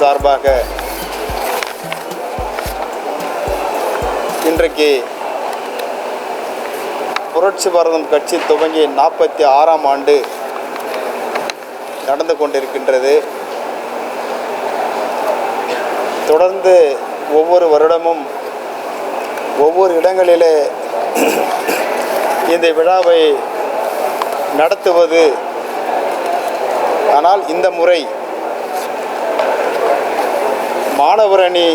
சார்பாக இன்றைக்கு புரட்சி பாரதம் கட்சி துவங்கி நாற்பத்தி ஆறாம் ஆண்டு நடந்து கொண்டிருக்கின்றது. தொடர்ந்து ஒவ்வொரு வருடமும் ஒவ்வொரு இடங்களிலே இந்த விழாவை நடத்துவது. ஆனால் இந்த முறை மாணவர் அணி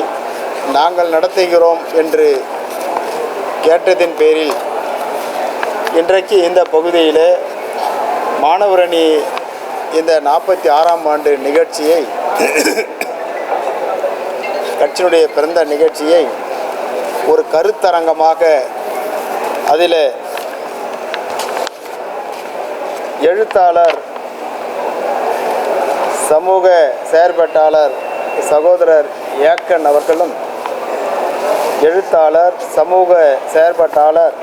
நாங்கள் நடத்துகிறோம் என்று கேட்டதின் பேரில் இன்றைக்கு இந்த பகுதியில் மாணவர் அணி இந்த நாற்பத்தி ஆறாம் ஆண்டு நிகழ்ச்சியை கட்சியினுடைய பிறந்த நிகழ்ச்சியை ஒரு கருத்தரங்கமாக அதில் எழுத்தாளர் சமூக செயற்பட்டாளர் சகோதரர் ஏக்கன் அவர்களும் எழுத்தாளர் சமூக செயற்பாட்டாளர்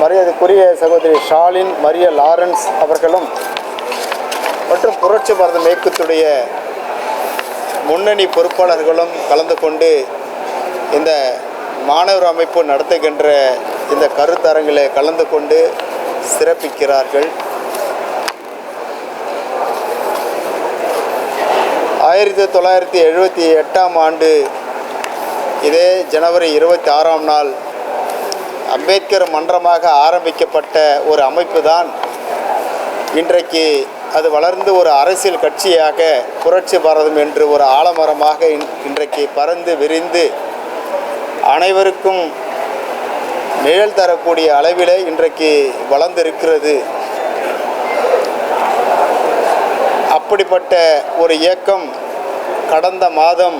மரியாதைக்குரிய சகோதரி ஷாலின் மரிய லாரன்ஸ் அவர்களும் மற்றும் புரட்சி பாரதம் இயக்கத்துடைய முன்னணி பொறுப்பாளர்களும் கலந்து கொண்டு இந்த மாணவர் அமைப்பு நடத்துகின்ற இந்த கருத்தரங்கில் கலந்து கொண்டு சிறப்பிக்கிறார்கள். ஆயிரத்தி தொள்ளாயிரத்தி எழுபத்தி எட்டாம் ஆண்டு இதே ஜனவரி இருபத்தி ஆறாம் நாள் அம்பேத்கர் மன்றமாக ஆரம்பிக்கப்பட்ட ஒரு அமைப்பு தான் இன்றைக்கு அது வளர்ந்து ஒரு அரசியல் கட்சியாக புரட்சி பாரதம் என்று ஒரு ஆலமரமாக இன்- இன்றைக்கு பறந்து விரிந்து அனைவருக்கும் நிழல் தரக்கூடிய அளவில் இன்றைக்கு வளர்ந்திருக்கிறது. அப்படிப்பட்ட ஒரு இயக்கம் கடந்த மாதம்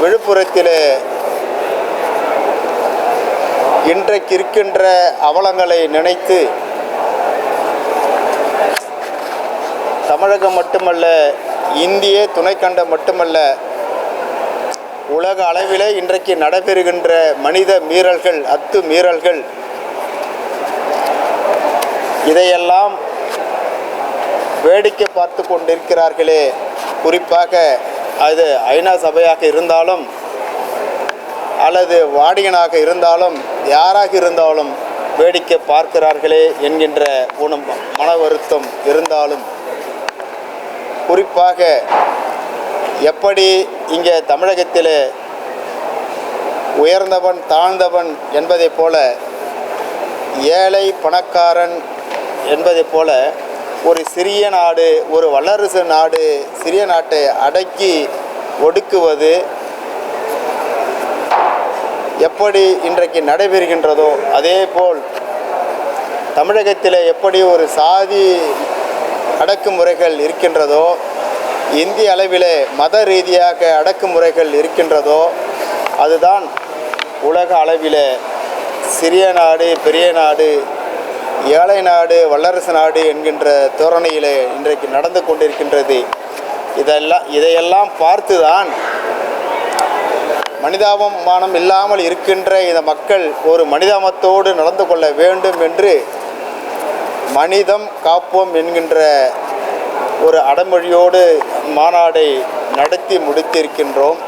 விழுப்புரத்திலே இன்றைக்கு இருக்கின்ற அவலங்களை நினைத்து தமிழகம் மட்டுமல்ல இந்திய துணைக்கண்டம் மட்டுமல்ல உலக அளவிலே இன்றைக்கு நடைபெறுகின்ற மனித மீறல்கள் அத்து மீறல்கள் இதையெல்லாம் வேடிக்கை பார்த்து கொண்டிருக்கிறார்களே. குறிப்பாக அது ஐநா சபையாக இருந்தாலும் அல்லது வாடிகனாக இருந்தாலும் யாராக இருந்தாலும் வேடிக்கை பார்க்கிறார்களே என்கின்ற உணம் மன வருத்தம் இருந்தாலும். குறிப்பாக எப்படி இங்கே தமிழகத்தில் உயர்ந்தவன் தாழ்ந்தவன் என்பதைப் போல ஏழை பணக்காரன் என்பதைப் போல ஒரு சிறிய நாடு ஒரு வல்லரசு நாடு சிறிய நாட்டை அடக்கி ஒடுக்குவது எப்படி இன்றைக்கு நடைபெறுகின்றதோ அதே போல் தமிழகத்தில் எப்படி ஒரு சாதி அடக்குமுறைகள் இருக்கின்றதோ இந்திய அளவிலே மத ரீதியாக அடக்குமுறைகள் இருக்கின்றதோ அதுதான் உலக அளவில் சிறிய நாடு பெரிய நாடு ஏழை நாடு வல்லரசு நாடு என்கின்ற தோரணையில் இன்றைக்கு நடந்து கொண்டிருக்கின்றது. இதெல்லாம் இதையெல்லாம் பார்த்துதான் மனிதாபமானம் இல்லாமல் இருக்கின்ற இந்த மக்கள் ஒரு மனிதாபத்தோடு நடந்து கொள்ள வேண்டும் என்று மனிதம் காப்போம் என்கின்ற ஒரு அடமொழியோடு மாநாடை நடத்தி முடித்திருக்கின்றோம்.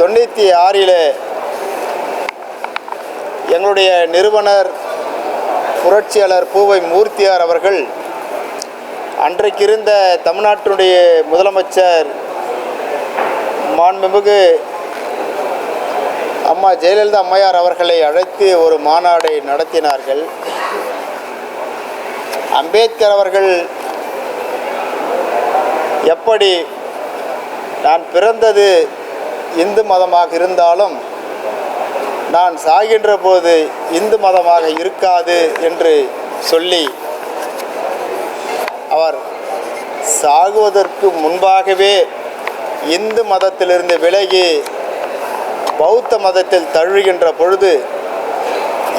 தொண்ணூற்றி ஆறில் எங்களுடைய நிறுவனர் புரட்சியாளர் பூவை மூர்த்தியார் அவர்கள் அன்றைக்கு இருந்த தமிழ்நாட்டினுடைய முதலமைச்சர் மாண்புமிகு அம்மா ஜெயலலிதா அம்மையார் அவர்களை அழைத்து ஒரு மாநாடை நடத்தினார்கள். அம்பேத்கர் அவர்கள் எப்படி நான் பிறந்தது இந்து மதமாக இருந்தாலும் நான் சாகின்ற போது இந்து மதமாக இருக்காது என்று சொல்லி அவர் சாகுவதற்கு முன்பாகவே இந்து மதத்திலிருந்து விலகி பௌத்த மதத்தில் தழுவுகின்ற பொழுது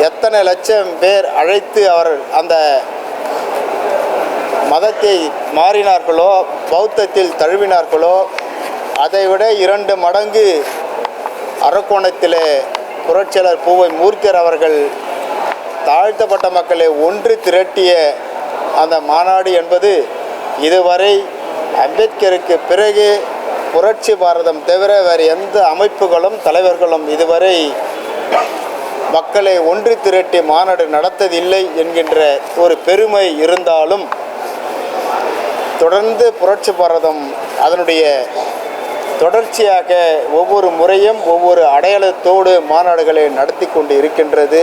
எத்தனை லட்சம் பேர் அழைத்து அவர் அந்த மதத்தை மாறினார்களோ பௌத்தத்தில் தழுவினார்களோ அதைவிட இரண்டு மடங்கு அரக்கோணத்திலே புரட்சியாளர் பூவை மூர்த்தியர் அவர்கள் தாழ்த்தப்பட்ட மக்களை ஒன்று திரட்டிய அந்த மாநாடு என்பது இதுவரை அம்பேத்கருக்கு பிறகு புரட்சி பாரதம் தவிர வேறு எந்த அமைப்புகளும் தலைவர்களும் இதுவரை மக்களை ஒன்று திரட்டி மாநாடு நடத்ததில்லை என்கின்ற ஒரு பெருமை இருந்தாலும் தொடர்ந்து புரட்சி பாரதம் அதனுடைய தொடர்ச்சியாக ஒவ்வொரு முறையும் ஒவ்வொரு அடையாளத்தோடு மாநாடுகளை நடத்தி கொண்டு இருக்கின்றது.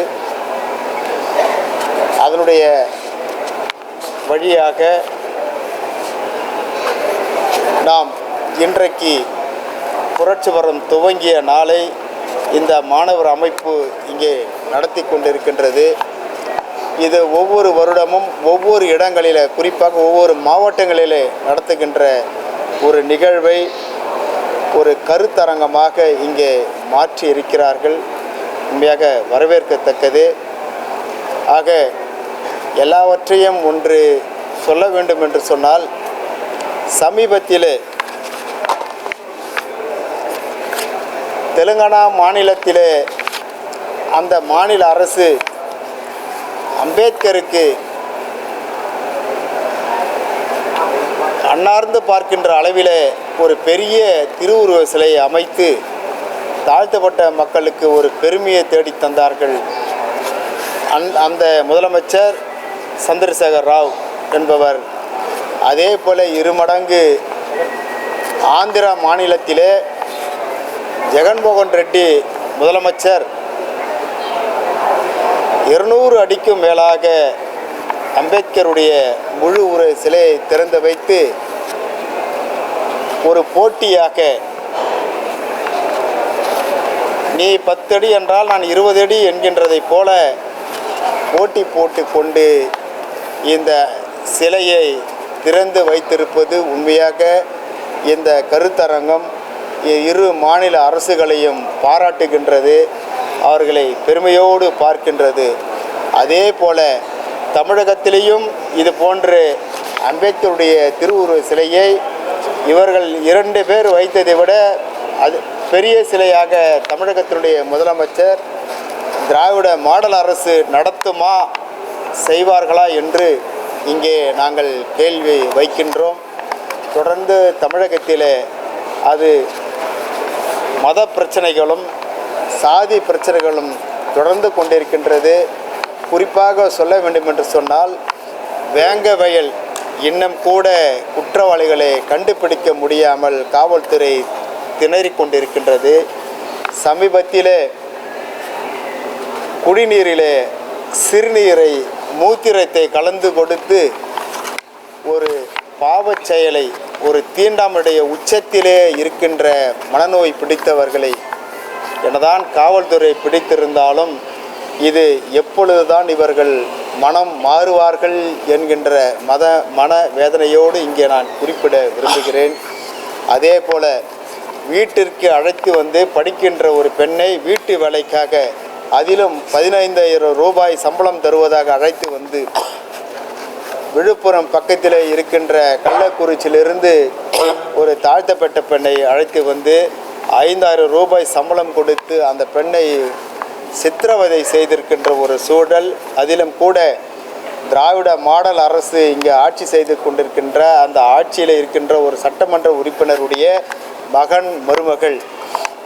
அதனுடைய வழியாக நாம் இன்றைக்கு புரட்சி பாரதம் துவங்கிய நாளை இந்த மாணவர் அமைப்பு இங்கே நடத்தி கொண்டிருக்கின்றது. இது ஒவ்வொரு வருடமும் ஒவ்வொரு இடங்களில் குறிப்பாக ஒவ்வொரு மாவட்டங்களிலே நடத்துகின்ற ஒரு நிகழ்வை ஒரு கருத்தரங்கமாக இங்கே மாற்றி இருக்கிறார்கள் உண்மையாக வரவேற்கத்தக்கது. ஆக எல்லாவற்றையும் ஒன்று சொல்ல வேண்டும் என்று சொன்னால் சமீபத்திலே தெலுங்கானா மாநிலத்திலே அந்த மாநில அரசு அம்பேத்கருக்கு அன்னார்ந்து பார்க்கின்ற அளவிலே ஒரு பெரிய திருவுருவ சிலையை அமைத்து தாழ்த்தப்பட்ட மக்களுக்கு ஒரு பெருமையை தேடித் தந்தார்கள். அந் அந்த முதலமைச்சர் சந்திரசேகர் ராவ் என்பவர். அதே போல இருமடங்கு ஆந்திரா மாநிலத்திலே ஜெகன்மோகன் ரெட்டி முதலமைச்சர். இருநூறு அடிக்கும் மேலாக அம்பேத்கருடைய முழு உரை சிலையை திறந்து வைத்து ஒரு போட்டியாக. நீ பத்தடி என்றால் நான் இருபது அடி என்கின்றதைப் போல போட்டி போட்டு கொண்டு இந்த சிலையை திறந்து வைத்திருப்பது உண்மையாக இந்த கருத்தரங்கம் இரு மாநில அரசுகளையும் பாராட்டுகின்றது அவர்களை பெருமையோடு பார்க்கின்றது. அதே போல தமிழகத்திலேயும் இது போன்று அம்பேத்கருடைய திருவுருவ சிலையை இவர்கள் இரண்டு பேர் வைத்ததை விட அது பெரிய சிலையாக தமிழகத்தினுடைய முதலமைச்சர் திராவிட மாடல் அரசு நடத்துமா செய்வார்களா என்று இங்கே நாங்கள் கேள்வி வைக்கின்றோம். தொடர்ந்து தமிழகத்திலே அது மத பிரச்சனைகளும் சாதி பிரச்சனைகளும் தொடர்ந்து கொண்டிருக்கின்றது. குறிப்பாக சொல்ல வேண்டும் என்று சொன்னால் வேங்க வயல் இன்னும் கூட குற்றவாளிகளை கண்டுபிடிக்க முடியாமல் காவல்துறை திணறிக் கொண்டிருக்கின்றது. சமீபத்திலே குடிநீரிலே சிறுநீரை மூத்திரத்தை கலந்து கொடுத்து ஒரு பாவச் செயலை ஒரு தீண்டாமுடைய உச்சத்திலே இருக்கின்ற மனநோய் பிடித்தவர்களை எனதான் காவல்துறை பிடித்திருந்தாலும் இது எப்பொழுதுதான் இவர்கள் மனம் மாறுவார்கள் என்கின்ற மத மன வேதனையோடு இங்கே நான் குறிப்பிட விரும்புகிறேன். அதே போல் வீட்டிற்கு அழைத்து வந்து படிக்கின்ற ஒரு பெண்ணை வீட்டு வேலைக்காக அதிலும் பதினைந்தாயிரம் ரூபாய் சம்பளம் தருவதாக அழைத்து வந்து விழுப்புரம் பக்கத்தில் இருக்கின்ற கள்ளக்குறிச்சியிலிருந்து ஒரு தாழ்த்தப்பட்ட பெண்ணை அழைத்து வந்து ஐந்தாயிரம் ரூபாய் சம்பளம் கொடுத்து அந்த பெண்ணை சித்திரவதை செய்திருக்கின்ற ஒரு சூழல் அதிலும் கூட திராவிட மாடல் அரசு இங்கே ஆட்சி செய்து கொண்டிருக்கின்ற அந்த ஆட்சியில் இருக்கின்ற ஒரு சட்டமன்ற உறுப்பினருடைய மகன் மருமகள்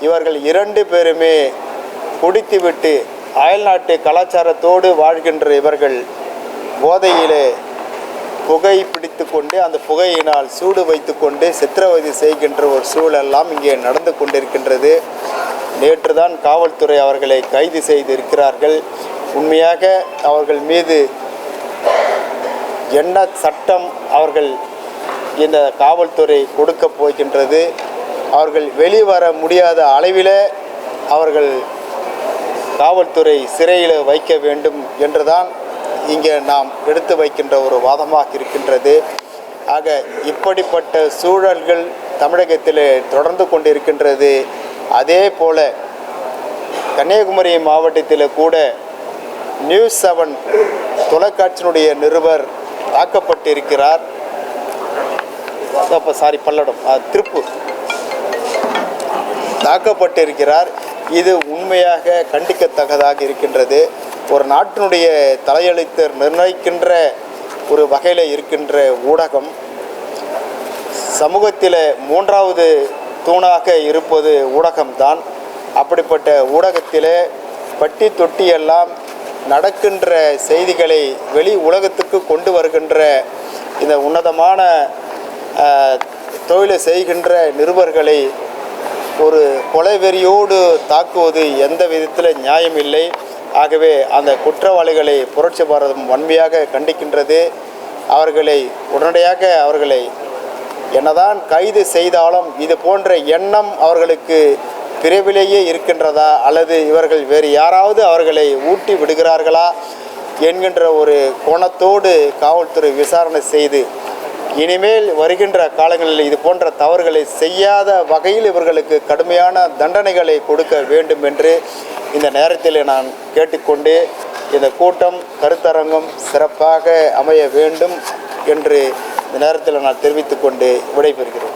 இவர்கள் இரண்டு பேருமே குடித்துவிட்டு அயல்நாட்டு கலாச்சாரத்தோடு வாழ்கின்ற இவர்கள் போதையிலே புகை பிடித்து கொண்டு அந்த புகையினால் சூடு வைத்து கொண்டு சித்திரவதை செய்கின்ற ஒரு சூழெல்லாம் இங்கே நடந்து கொண்டிருக்கின்றது. நேற்று தான் காவல்துறை அவர்களை கைது செய்திருக்கிறார்கள். உண்மையாக அவர்கள் மீது என்ன சட்டம் அவர்கள் இந்த காவல்துறை கொடுக்க போகின்றது. அவர்கள் வெளிவர முடியாத அளவில் அவர்கள் காவல்துறை சிறையில் வைக்க வேண்டும் என்றுதான் இங்கே நாம் எடுத்து வைக்கின்ற ஒரு வாதமாக இருக்கின்றது. ஆக இப்படிப்பட்ட சூழல்கள் தமிழகத்தில் தொடர்ந்து கொண்டிருக்கின்றது. அதே போல கன்னியாகுமரி மாவட்டத்தில் கூட நியூஸ் செவன் தொலைக்காட்சியினுடைய நிருபர் தாக்கப்பட்டிருக்கிறார் அப்போ சாரி பல்லடம். திருப்பூர். தாக்கப்பட்டிருக்கிறார். இது உண்மையாக கண்டிக்கத்தக்கதாக இருக்கின்றது. ஒரு நாட்டினுடைய தலையெழுத்தை நிர்ணயிக்கின்ற ஒரு வகையில் இருக்கின்ற ஊடகம். சமூகத்தில் மூன்றாவது தூணாக இருப்பது ஊடகம்தான். அப்படிப்பட்ட ஊடகத்திலே பட்டி தொட்டியெல்லாம் நடக்கின்ற செய்திகளை வெளி உலகத்துக்கு கொண்டு வருகின்ற இந்த உன்னதமான தொழிலை செய்கின்ற நிருபர்களை ஒரு கொலைவெறியோடு தாக்குவது எந்த விதத்தில் நியாயம் இல்லை ஆகவே அந்த குற்றவாளிகளை புரட்சி பாரதம் வன்மையாக கண்டிக்கின்றது. அவர்களை உடனடியாக அவர்களை என்னதான் கைது செய்தாலும் இது போன்ற எண்ணம் அவர்களுக்கு பிறவிலேயே இருக்கின்றதா? அல்லது இவர்கள் வேறு யாராவது அவர்களை ஊட்டி விடுகிறார்களா? என்கின்ற ஒரு கோணத்தோடு காவல்துறை விசாரணை செய்து இனிமேல் வருகின்ற காலங்களில் இது போன்ற தவறுகளை செய்யாத வகையில் இவர்களுக்கு கடுமையான தண்டனைகளை கொடுக்க வேண்டும் என்று இந்த நேரத்தில் நான் கேட்டுக்கொண்டு இந்த கூட்டம் கருத்தரங்கம் சிறப்பாக அமைய வேண்டும் என்று இந்த நேரத்தில் நான் தெரிவித்துக் கொண்டு விடைபெறுகிறேன்.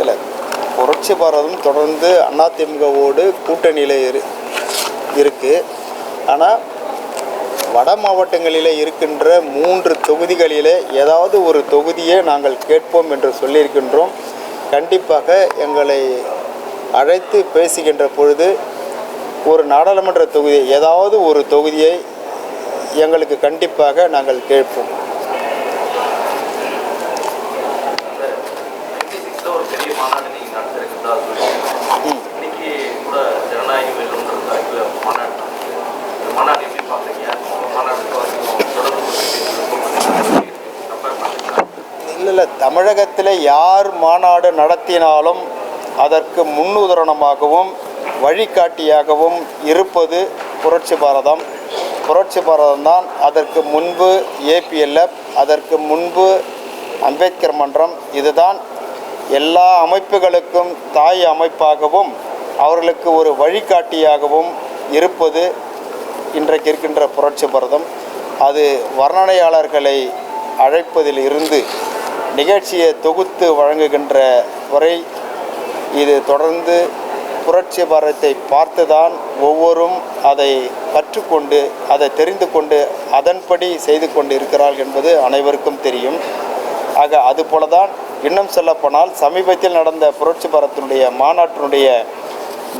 இல்லை புரட்சி பாரதம் தொடர்ந்து அதிமுகவோடு கூட்டணியில் இரு இருக்குது ஆனால் வட மாவட்டங்களில் இருக்கின்ற மூன்று தொகுதிகளிலே ஏதாவது ஒரு தொகுதியை நாங்கள் கேட்போம் என்று சொல்லியிருக்கின்றோம். கண்டிப்பாக எங்களை அழைத்து பேசுகின்ற பொழுது ஒரு நாடாளுமன்ற தொகுதி ஏதாவது ஒரு தொகுதியை எங்களுக்கு கண்டிப்பாக நாங்கள் கேட்போம். ஒரு பெரிய மாநாடு நீங்கள் நடத்திருக்கிறதா இல்லை தமிழகத்தில் யார் மாநாடு நடத்தினாலும் அதற்கு முன்னுதாரணமாகவும் வழிகாட்டியாகவும் இருப்பது புரட்சி பாரதம். புரட்சி பாரதம் தான் அதற்கு முன்பு ஏபிஎல்எஃப் அதற்கு முன்பு அம்பேத்கர் மன்றம். இதுதான் எல்லா அமைப்புகளுக்கும் தாய் அமைப்பாகவும் அவர்களுக்கு ஒரு வழிகாட்டியாகவும் இருப்பது இன்றைக்கு இருக்கின்ற புரட்சி பாரதம். அது வர்ணனையாளர்களை அழைப்பதில் இருந்து நிகழ்ச்சியை தொகுத்து வழங்குகின்ற வரை இது தொடர்ந்து புரட்சி பாரத்தை பார்த்துதான் ஒவ்வொரும் அதை கற்றுக்கொண்டு அதை தெரிந்து கொண்டு அதன்படி செய்து கொண்டு இருக்கிறார்கள் என்பது அனைவருக்கும் தெரியும். ஆக அதுபோல தான் இன்னும் சொல்லப்போனால் சமீபத்தில் நடந்த புரட்சி பாரத்தினுடைய மாநாட்டினுடைய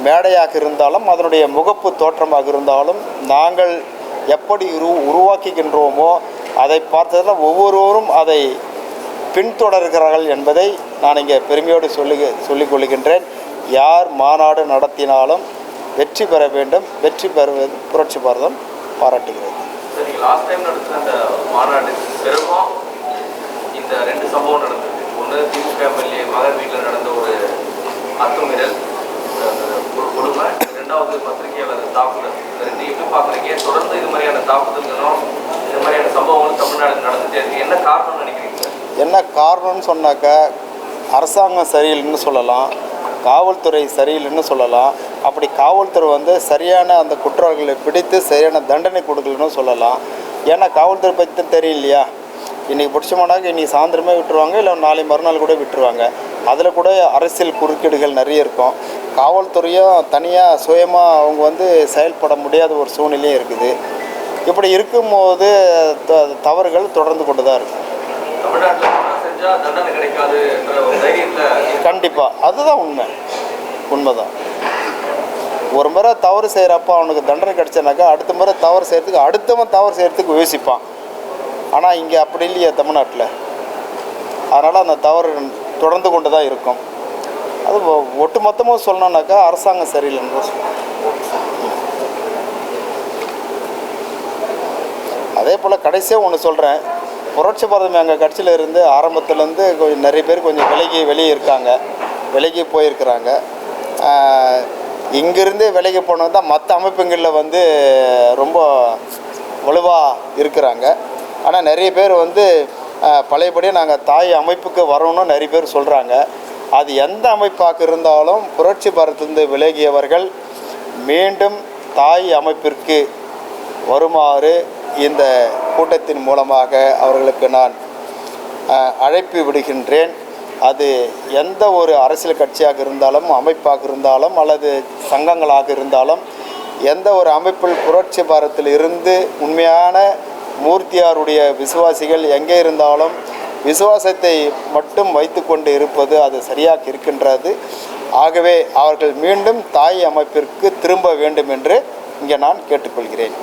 மேடையாக இருந்தாலும் அதனுடைய முகப்பு தோற்றமாக இருந்தாலும் நாங்கள் எப்படி உரு உருவாக்குகின்றோமோ அதை பார்த்ததில் ஒவ்வொருவரும் அதை பின்தொடர்கிறார்கள் என்பதை நான் இங்கே பெருமையோடு சொல்லி சொல்லிக் கொள்கின்றேன் யார் மாநாடு நடத்தினாலும் வெற்றி பெற வேண்டும். வெற்றி பெறுவது புரட்சி பாரதம் பாராட்டுகிறது. இந்த ரெண்டு சம்பவம் நடந்தது. ஒன்று திமுக எம்எல்ஏ மகன் வீட்டில் நடந்த ஒரு அத்துமீறல். ஒரு கொடுமை. ரெண்டாவது பத்திரிகையாளர் தாக்குதல். இந்த ரெண்டு எப்படி பார்க்குறீங்க? தொடர்ந்து இது மாதிரியான தாக்குதல்களும் இது மாதிரியான சம்பவங்களும் தமிழ்நாடு நடந்துட்டே இருக்கு. என்ன காரணம்னு என்ன காரணம்னு சொன்னாக்கா அரசாங்கம் சரியில்லைன்னு சொல்லலாம் காவல்துறை சரியில்லைன்னு சொல்லலாம். அப்படி காவல்துறை வந்து சரியான அந்த குற்றவாளிகளை பிடித்து சரியான தண்டனை கொடுக்கலன்னு சொல்லலாம். ஏன்னா காவல்துறை பற்றி தான் தெரியலையா? இன்றைக்கி பிடிச்சமானாக்க இன்றைக்கி சாயந்தரமே விட்டுருவாங்க இல்லை நாளை மறுநாள் கூட விட்டுருவாங்க. அதில் கூட அரசியல் குறுக்கீடுகள் நிறைய இருக்கும். காவல்துறையும் தனியாக சுயமாக அவங்க வந்து செயல்பட முடியாத ஒரு சூழ்நிலையும் இருக்குது. இப்படி இருக்கும்போது த- தவறுகள் தொடர்ந்து கொண்டு தான் இருக்கும் கண்டிப்பாக அதுதான் உண்மை. உண்மைதான். ஒரு முறை தவறு செய்கிறப்ப அவனுக்கு தண்டனை கிடைச்சனாக்கா அடுத்த முறை தவறு செய்கிறதுக்கு அடுத்தவன் தவறு செய்கிறதுக்கு யோசிப்பான். ஆனால் இங்கே அப்படி இல்லையே தமிழ்நாட்டில். அதனால் அந்த தவறு தொடர்ந்து கொண்டு தான் இருக்கும். அது ஒ- ஒட்டுமொத்தமாக சொல்லணுன்னாக்கா அரசாங்கம் சரியில்லைன்னு தான் சொல்லணும் அதே போல் கடைசியாக ஒன்று சொல்கிறேன் புரட்சி பாரதம் எங்கள் கட்சியில் இருந்து ஆரம்பத்துலேருந்து கொஞ்சம் நிறைய பேர் கொஞ்சம் விலகி வெளியே இருக்காங்க. விலகி போயிருக்கிறாங்க. ஆஹ், இங்கிருந்தே விலகி போனது தான் மற்ற அமைப்புங்களில் வந்து ரொம்ப வலுவாக இருக்கிறாங்க. ஆனால் நிறைய பேர் வந்து பழையபடியே நாங்கள் தாய் அமைப்புக்கு வரணும்னு நிறைய பேர் சொல்கிறாங்க அது எந்த அமைப்பாக இருந்தாலும் புரட்சி பாரத்திலிருந்து விலகியவர்கள் மீண்டும் தாய் அமைப்பிற்கு வருமாறு இந்த கூட்டத்தின் மூலமாக அவர்களுக்கு நான் அழைப்பு விடுகின்றேன். அது எந்த ஒரு அரசியல் கட்சியாக இருந்தாலும் அமைப்பாக இருந்தாலும் அல்லது சங்கங்களாக இருந்தாலும் எந்த ஒரு அமைப்பில் புரட்சி பாரத்தில் இருந்து உண்மையான மூர்த்தியாருடைய விசுவாசிகள் எங்கே இருந்தாலும் விசுவாசத்தை மட்டும் வைத்துக்கொண்டு இருப்பது அது சரியாக இருக்கின்றது. ஆகவே அவர்கள் மீண்டும் தாய் அமைப்பிற்கு திரும்ப வேண்டும் என்று இங்கே நான் கேட்டுக்கொள்கிறேன்.